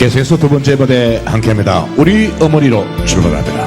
계속해서 두 번째 무대 함께합니다. 우리 어머니로 출발합니다.